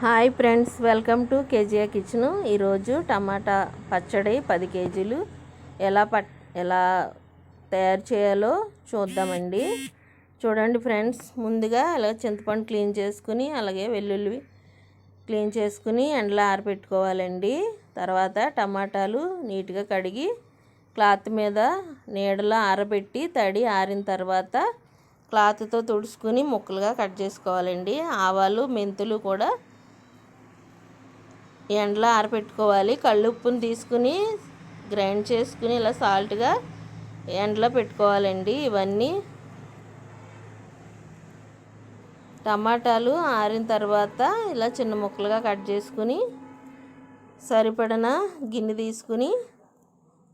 Hi friends welcome to KGA kitchen. ఈరోజు టమాటా పచ్చడి పది కేజీలు. ఎలా పట్ ఎలా తయారు చేయాలో చూద్దామండి. చూడండి ఫ్రెండ్స్ ముందుగా అలాగే చింతపండు క్లీన్ చేసుకుని అలాగే వెల్లుల్లి క్లీన్ చేసుకుని ఎండలో ఆరబెట్టుకోవాలండి తర్వాత టమాటాలు నీట్గా కడిగి క్లాత్ మీద నీడలో ఆరబెట్టి తడి ఆరిన తర్వాత క్లాత్తో తుడుచుకుని ముక్కలుగా కట్ చేసుకోవాలండి. ఆవాలు మెంతులు కూడా ఎండలో ఆరబెట్టుకోవాలి కళ్ళుప్పుని తీసుకుని గ్రైండ్ చేసుకుని ఇలా సాల్ట్గా ఎండలో పెట్టుకోవాలండి ఇవన్నీ. టమాటాలు ఆరిన తర్వాత ఇలా చిన్న ముక్కలుగా కట్ చేసుకుని సరిపడిన గిన్నె తీసుకుని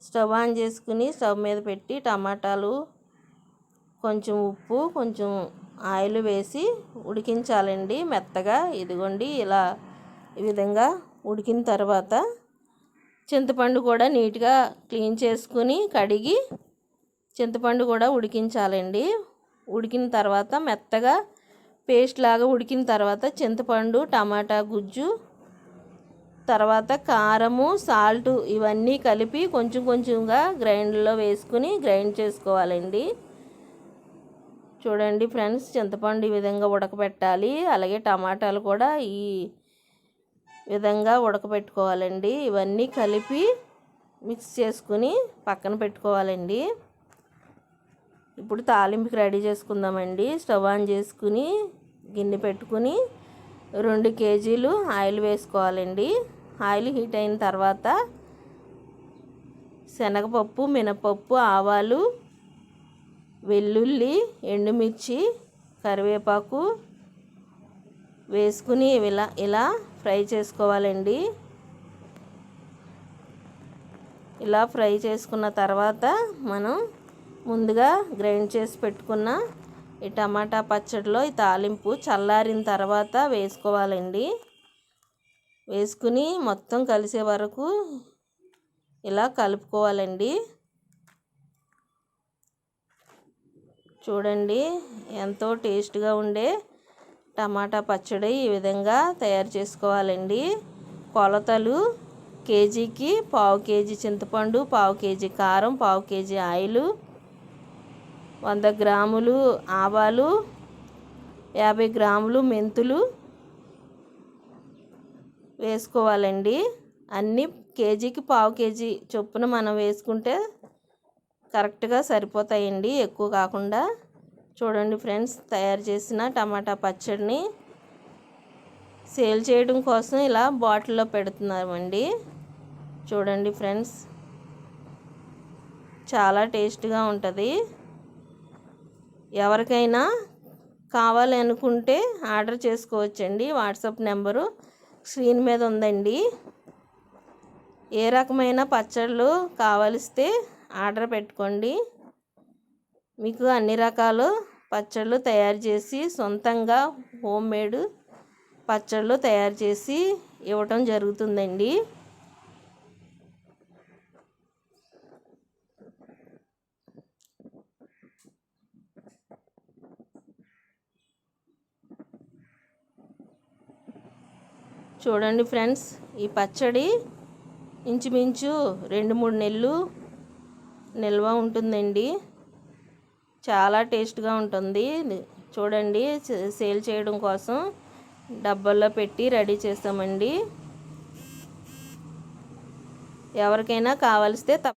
స్టవ్ ఆన్ చేసుకుని స్టవ్ మీద పెట్టి టమాటాలు కొంచెం ఉప్పు కొంచెం ఆయిల్ వేసి ఉడికించాలండి మెత్తగా. ఇదిగోండి ఇలా ఈ విధంగా ఉడికిన తర్వాత చింతపండు కూడా నీట్గా క్లీన్ చేసుకుని కడిగి చింతపండు కూడా ఉడికించాలండి. ఉడికిన తర్వాత మెత్తగా పేస్ట్ లాగా ఉడికిన తర్వాత చింతపండు టమాటా గుజ్జు తర్వాత కారము సాల్ట్ ఇవన్నీ కలిపి కొంచెం కొంచెంగా గ్రైండ్లో వేసుకుని గ్రైండ్ చేసుకోవాలండి. చూడండి ఫ్రెండ్స్ చింతపండు ఈ విధంగా ఉడకబెట్టాలి. అలాగే టమాటాలు కూడా ఈ విధంగా ఉడకబెట్టుకోవాలండి ఇవన్నీ కలిపి మిక్స్ చేసుకుని పక్కన పెట్టుకోవాలండి. ఇప్పుడు తాలింపుకి రెడీ చేసుకుందామండి. స్టవ్ ఆన్ చేసుకుని గిన్నె పెట్టుకుని రెండు కేజీలు ఆయిల్ వేసుకోవాలండి. ఆయిల్ హీట్ అయిన తర్వాత శనగపప్పు మినపప్పు ఆవాలు వెల్లుల్లి ఎండుమిర్చి కరివేపాకు వేసుకుని ఇలా ఇలా ఫ్రై చేసుకోవాలండి. ఇలా ఫ్రై చేసుకున్న తర్వాత మనం ముందుగా గ్రైండ్ చేసి పెట్టుకున్న ఈ టమాటా పచ్చడిలో ఈ తాలింపు చల్లారిన తర్వాత వేసుకోవాలండి. వేసుకుని మొత్తం కలిసే వరకు ఇలా కలుపుకోవాలండి. చూడండి ఎంతో టేస్ట్గా ఉండే టమాటా పచ్చడి ఈ విధంగా తయారు చేసుకోవాలండి. కొలతలు కేజీకి పావు కేజీ చింతపండు పావు కేజీ కారం పావు కేజీ ఆయిలు వంద గ్రాములు ఆవాలు యాభై గ్రాములు మెంతులు వేసుకోవాలండి. అన్నీ కేజీకి పావు కేజీ చొప్పున మనం వేసుకుంటే కరెక్ట్గా సరిపోతాయండి. ఎక్కువ కాకుండా చూడండి ఫ్రెండ్స్ తయారు చేసిన టమాటా పచ్చడిని సేల్ చేయడం కోసం ఇలా బాటిల్లో పెడుతున్నామండి. చూడండి ఫ్రెండ్స్ చాలా టేస్ట్గా ఉంటుంది. ఎవరికైనా కావాలి అనుకుంటే ఆర్డర్ చేసుకోవచ్చండి. వాట్సాప్ నెంబరు స్క్రీన్ మీద ఉందండి. ఏ రకమైన పచ్చళ్ళు కావలిస్తే ఆర్డర్ పెట్టుకోండి. మీకు అన్ని రకాలు పచ్చళ్ళు తయారు చేసి సొంతంగా హోమ్ మేడ్ పచ్చళ్ళు తయారు చేసి ఇవ్వటం జరుగుతుందండి. చూడండి ఫ్రెండ్స్ ఈ పచ్చడి ఇంచుమించు రెండు మూడు నెలలు నిల్వ ఉంటుందండి. చాలా టేస్ట్గా ఉంటుంది. చూడండి సేల్ చేయడం కోసం డబ్బాల్లో పెట్టి రెడీ చేస్తామండి. ఎవరికైనా కావలిస్తే తప్ప